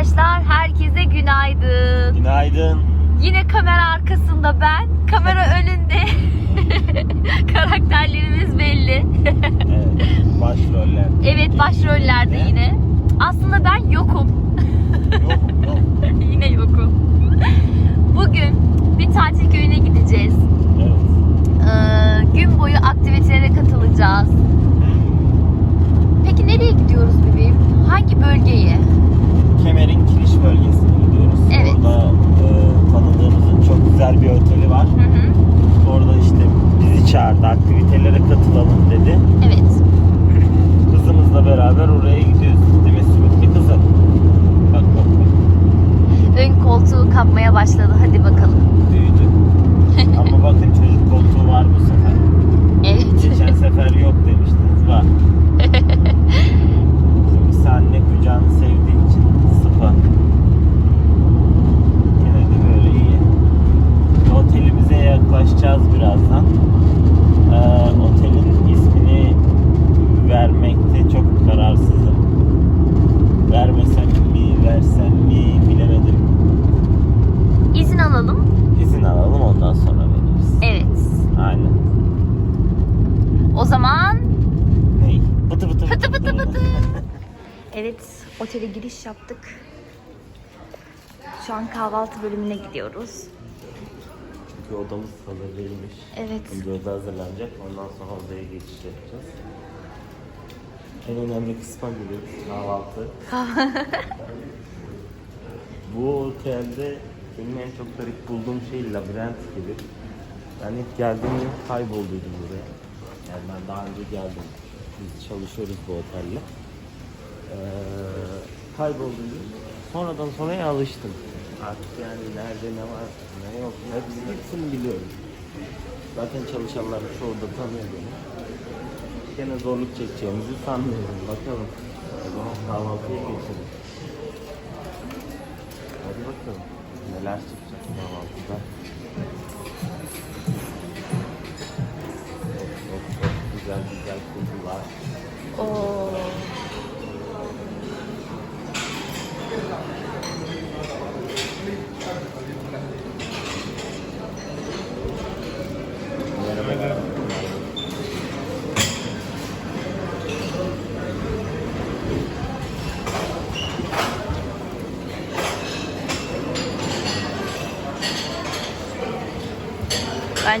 Arkadaşlar herkese günaydın. Günaydın. Yine kamera arkasında ben, kamera önünde. Karakterlerimiz belli. Evet, başroller. evet başrollerde yine. Aslında ben yokum. Yok yok. yine yokum. Bugün bir tatil köyüne gideceğiz. Evet. Ee, gün boyu aktivitelere katılacağız. Peki nereye gidiyoruz bebeğim? Hangi bölgeye? Kemer'in Kiliş bölgesine gidiyoruz. Evet. Orada e, tanıdığımızın çok güzel bir oteli var. Hı hı. Orada işte bizi çağırdı. Aktivitelere katılalım dedi. Evet. Kızımızla beraber oraya gidiyoruz. Değil mi Sümüklü kızım? Bak bak bak. Ön koltuğu kapmaya başladı. Hadi bakalım. Büyüdü. Ama bakın çocuk koltuğu var bu sefer. Evet. Geçen sefer yok demiştiniz. Var. Kimisi anne kucağını sevdiği için sıpa. Yine de böyle iyi. Otelimize yaklaşacağız birazdan. Ee, otelin ismini vermekte çok kararsızım. Vermesem mi, versem mi bilemedim. İzin alalım. İzin alalım ondan sonra veririz. Evet. Aynen. O zaman Ney? Bıtı bıtı Pıtı pıtı pıtı. Evet, otele giriş yaptık. Şu an kahvaltı bölümüne gidiyoruz. Çünkü odamız hazır değilmiş. Evet. Önce oda hazırlanacak. Ondan sonra odaya geçiş yapacağız. En önemli kısma geliyoruz. Kahvaltı. Bu otelde benim en çok garip bulduğum şey labirent gibi. Ben ilk geldiğimde kaybolduydum buraya. Yani ben daha önce geldim. Biz çalışıyoruz bu otelle. Ee, kaybolduydum. Sonradan sonraya alıştım. Artık yani nerede ne var, ne yok, hepsini, hepsini biliyorum. Zaten çalışanların çoğu da tanıyor beni. Gene zorluk çekeceğimizi sanmıyorum. Bakalım. O zaman kahvaltıya geçelim. Hadi bakalım. Neler çıkacak kahvaltıda. Çok çok güzel güzel kokular. Oo.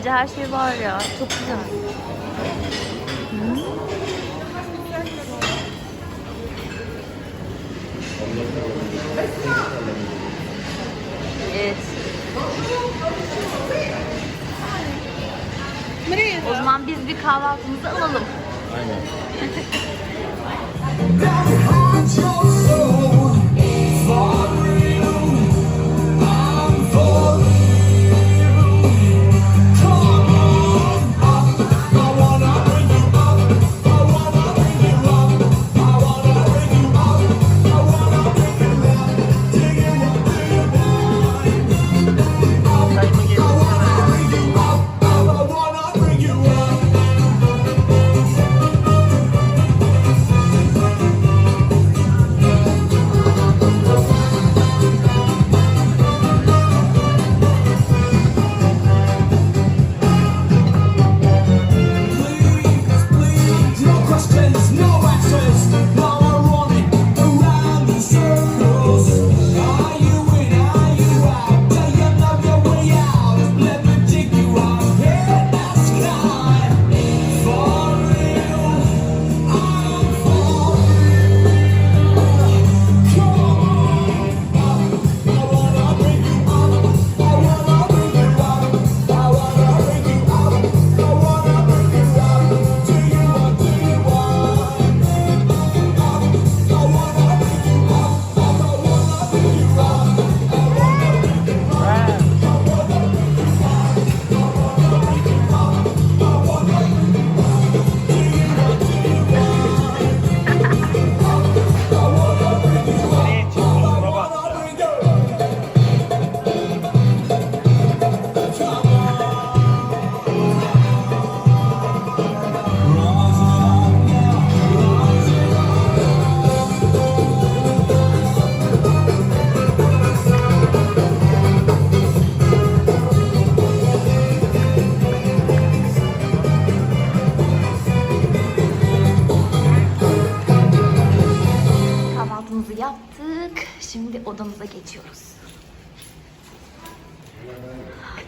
Bence her şey var ya. Çok güzel. Evet. O zaman biz bir kahvaltımızı alalım. Aynen.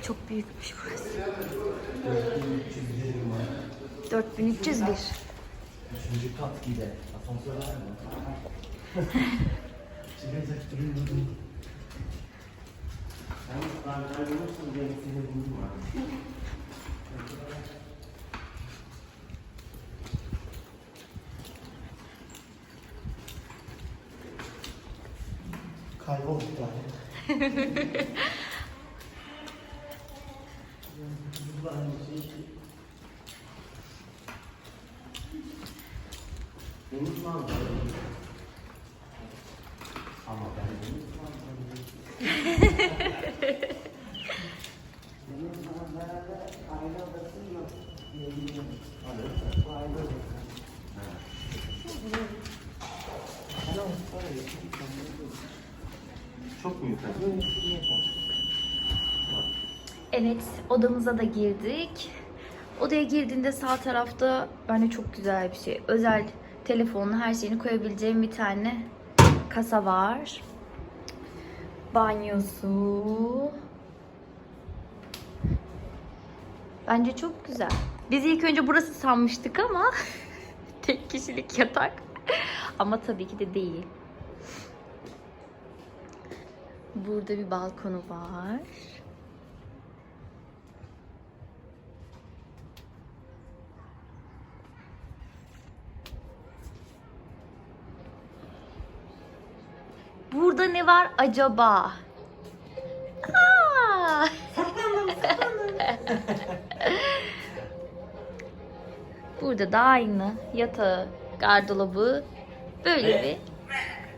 Çok büyükmüş burası. 4301. Üçüncü kat gider. Asansör var mı? Kaybolduk yani. Manzaralı aile odası yok. Bu aile odası. Çok mu yukarı? Evet, odamıza da girdik. Odaya girdiğinde sağ tarafta bence çok güzel bir şey. Özel telefonunu, her şeyini koyabileceğim bir tane kasa var. Banyosu. Bence çok güzel. Biz ilk önce burası sanmıştık ama tek kişilik yatak. ama tabii ki de değil. Burada bir balkonu var. Burada ne var acaba? Aa! Burada da aynı yatağı, gardırobı böyle bir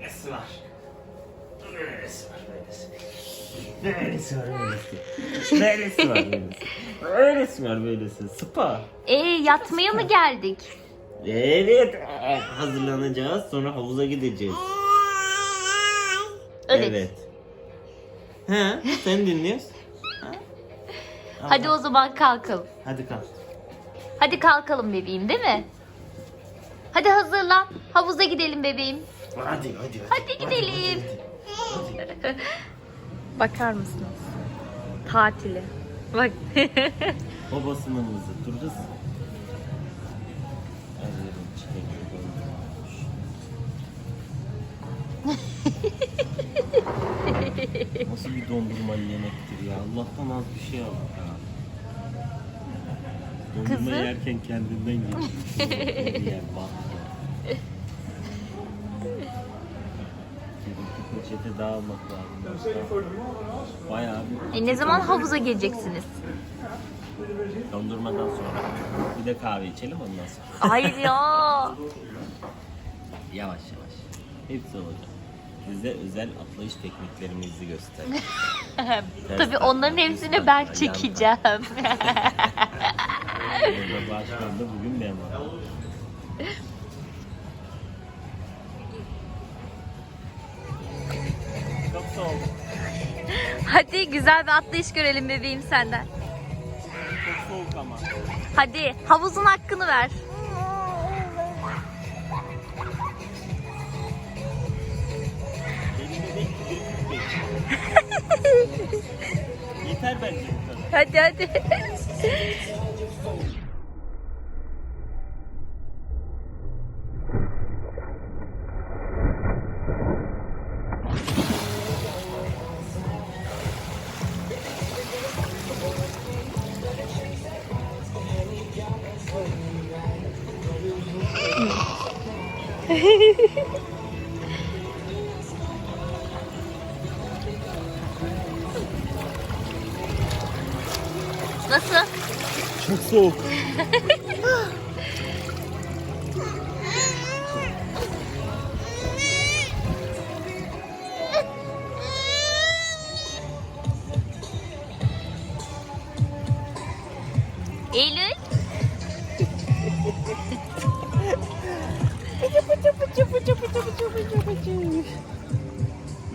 Neresi var? Neresi var böylesi? Neresi var böylesi? Neresi var böylesi? Neresi var böylesi? Spa. E yatmaya mı geldik? Evet. Hazırlanacağız. Sonra havuza gideceğiz. Evet. Ha, sen dinliyorsun. Ha? Hadi o zaman kalkalım. Hadi kalk. Hadi kalkalım bebeğim değil mi? Hadi hazırlan. Havuza gidelim bebeğim. Hadi hadi. Hadi gidelim. Bakar mısınız? Tatili. Bak. Babasının hızı. Dur kız. Nasıl bir dondurma yemektir ya? Allah'tan az bir şey aldık ha. Dondurma Kızı? yerken kendinden yedim. Yer bak peçete daha almak lazım. Bayağı bir E ne zaman havuza geleceksiniz? Dondurmadan sonra. Bir de kahve içelim ondan sonra. Hayır ya. Yavaş yavaş. Hepsi olacak. Size özel atlayış tekniklerimizi göster. Tabii onların hepsini ben çekeceğim. Burada başkan da bugün varım. Çok soğuk. Hadi güzel bir atlayış görelim bebeğim senden. Çok soğuk ama. Hadi havuzun hakkını ver. Benim bebek gibi bebek. Yeter bence bu kadar. Hadi hadi. Nasıl? Çok soğuk.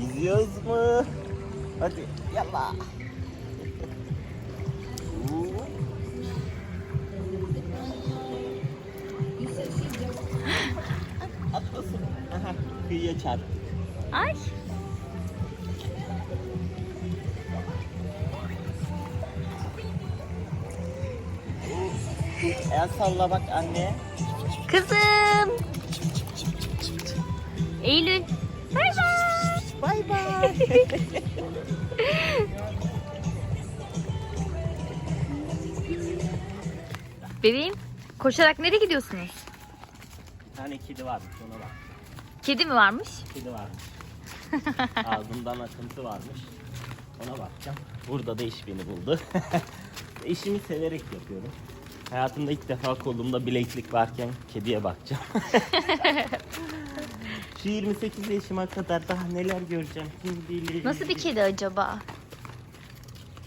İzliyoruz mu? Hadi yallah. Atlasın. Aha, kıyıya çarptık. Ay. El salla bak anne. Kızım. Eylül. Bay bay. Bay bay. Bebeğim koşarak nereye gidiyorsunuz? Bir tane kedi varmış ona bak. Kedi mi varmış? Kedi varmış. Ağzından akıntı varmış. Ona bakacağım. Burada da iş beni buldu. İşimi severek yapıyorum. Hayatımda ilk defa kolumda bileklik varken kediye bakacağım. Şu 28 yaşıma kadar daha neler göreceğim. Kim bilir. Nasıl bir kedi acaba?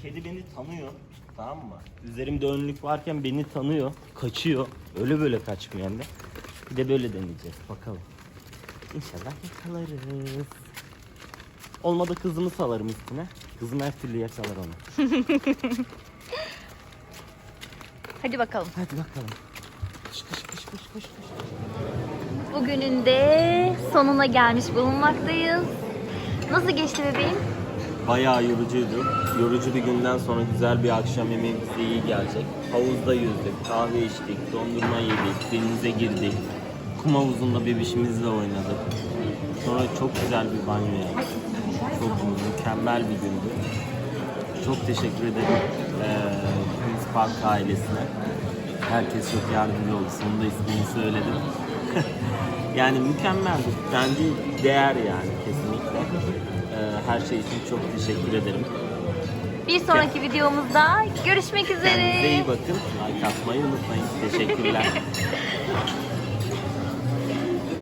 Kedi beni tanıyor. Tamam mı? Üzerimde önlük varken beni tanıyor. Kaçıyor. Öyle böyle kaçmıyor hem de. Bir de böyle deneyeceğiz. Bakalım. İnşallah yakalarız. Olmadı kızımı salarım üstüne. Kızım her türlü yakalar onu. Hadi bakalım. Hadi bakalım. Kış kış kış kış kış kış. Bugünün de sonuna gelmiş bulunmaktayız. Nasıl geçti bebeğim? Bayağı yorucuydu. Yorucu bir günden sonra güzel bir akşam yemeği bize iyi gelecek. Havuzda yüzdük, kahve içtik, dondurma yedik, denize girdik. Kum havuzunda bebişimizle oynadık. Sonra çok güzel bir banyo yaptık. Çok mükemmel bir gündü. Çok teşekkür ederim eee Queen's Park ailesine. Herkes çok yardımcı oldu. Sonunda ismini söyledim. Yani mükemmeldi. Bence değer yani kesinlikle. Eee, her şey için çok teşekkür ederim. Bir sonraki videomuzda görüşmek Kendinize üzere. iyi bakın. Like atmayı unutmayın. Teşekkürler.